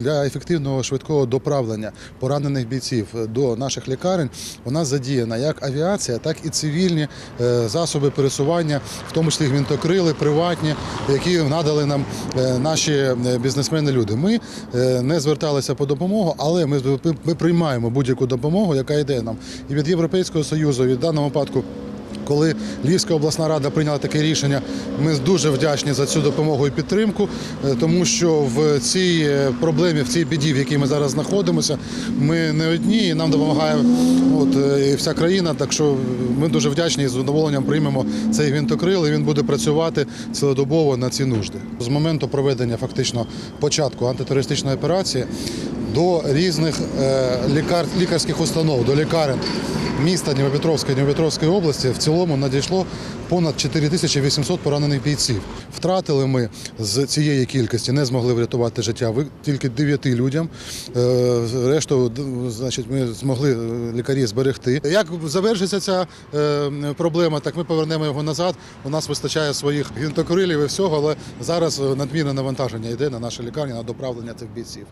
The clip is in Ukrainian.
Для ефективного швидкого доправлення поранених бійців до наших лікарень у нас задіяна як авіація, так і цивільні е, засоби пересування, в тому числі гвинтокрили, приватні, які надали нам е, наші е, бізнесмени. Люди. Ми не зверталися по допомогу, але ми, ми приймаємо будь-яку допомогу, яка йде нам і від Європейського союзу, і в даному випадку. Коли Львівська обласна рада прийняла таке рішення, ми дуже вдячні за цю допомогу і підтримку, е, тому що в цій е, проблемі, в цій біді, в якій ми зараз знаходимося, ми не одні, і нам допомагає от, е, і вся країна. Так що ми дуже вдячні і з задоволенням приймемо цей гвинтокрил, і він буде працювати цілодобово на ці нужди. З моменту проведення фактично початку антитерористичної операції до різних лікар, лікарських установ, до лікарень міста Дніпропетровська і Дніпропетровської області в цілому надійшло понад 4800 поранених бійців. Втратили ми з цієї кількості, не змогли врятувати життя тільки 9 людям. Е, Решту значить, ми змогли е, лікарі зберегти. Як завершиться ця е, проблема, так ми повернемо його назад. У нас вистачає своїх гвинтокрилів і всього, але зараз надмірне навантаження йде на наші лікарні на доправлення цих бійців.